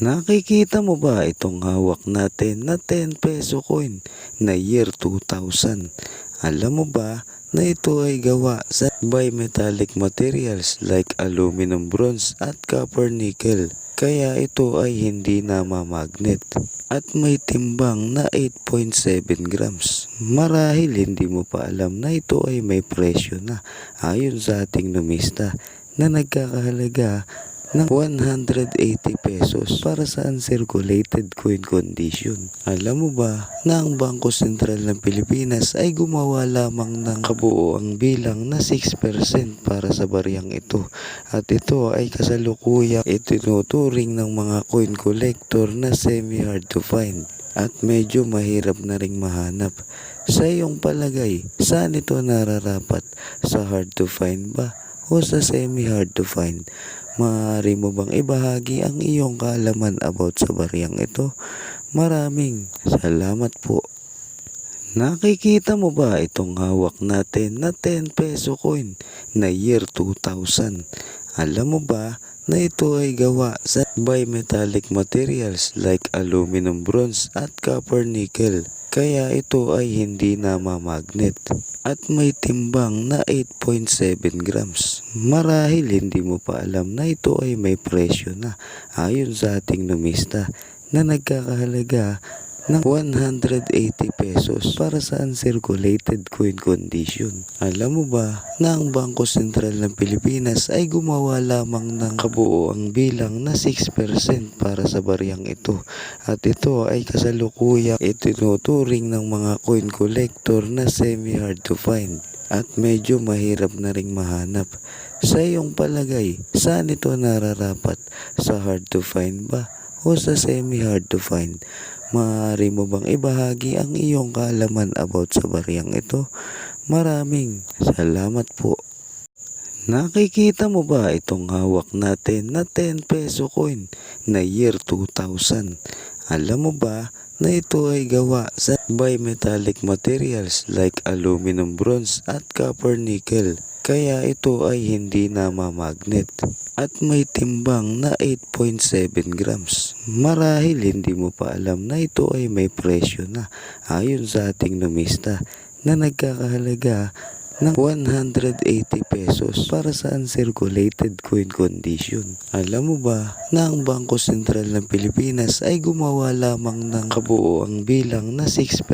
Nakikita mo ba itong hawak natin na 10 peso coin na year 2000? Alam mo ba na ito ay gawa sa bimetallic materials like aluminum, bronze at copper nickel. Kaya ito ay hindi namamagnet at may timbang na 8.7 grams. Marahil hindi mo pa alam na ito ay may presyo na ayon sa ating numista na nagkakahalaga ng 180 pesos para sa uncirculated coin condition. Alam mo ba na ang Bangko Sentral ng Pilipinas ay gumawa lamang ng kabuoang bilang na 6% para sa bariyang ito at ito ay kasalukuyang itinuturing ng mga coin collector na semi-hard to find at medyo mahirap na ring mahanap. Sa iyong palagay, saan ito nararapat? Sa hard to find ba? O sa semi-hard to find? Maaari mo bang ibahagi ang iyong kaalaman about sa bariyang ito? Maraming salamat po. Nakikita mo ba itong hawak natin na 10 peso coin na year 2000? Alam mo ba na ito ay gawa sa bimetallic materials like aluminum, bronze at copper nickel. Kaya ito ay hindi namamagnet at may timbang na 8.7 grams. Marahil hindi mo pa alam na ito ay may presyo na ayon sa ating numista na nagkakahalaga ng 180 pesos para sa uncirculated coin condition. Alam mo ba na ang Bangko Sentral ng Pilipinas ay gumawa lamang ng kabuoang bilang na 6% para sa bariyang ito at ito ay kasalukuyang itinuturing ng mga coin collector na semi-hard to find at medyo mahirap na ring mahanap. Sa iyong palagay, saan ito nararapat? Sa hard to find ba? O sa semi-hard to find? Maaari mo bang ibahagi ang iyong kaalaman about sa bariyang ito? Maraming salamat po. Nakikita mo ba itong hawak natin na 10 peso coin na year 2000? Alam mo ba na ito ay gawa sa bimetallic materials like aluminum, bronze at copper nickel. Kaya ito ay hindi namamagnet at may timbang na 8.7 grams. Marahil hindi mo pa alam na ito ay may presyo na ayon sa ating numista na nagkakahalaga ng 180 pesos para sa uncirculated coin condition. Alam mo ba na ang Bangko Sentral ng Pilipinas ay gumawa lamang ng kabuoang bilang na 6%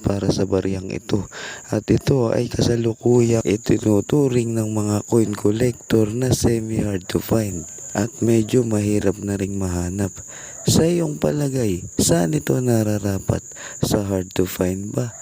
para sa bariyang ito at ito ay kasalukuyang itinuturing ng mga coin collector na semi-hard to find at medyo mahirap na ring mahanap. Sa iyong palagay, saan ito nararapat? Sa hard to find ba?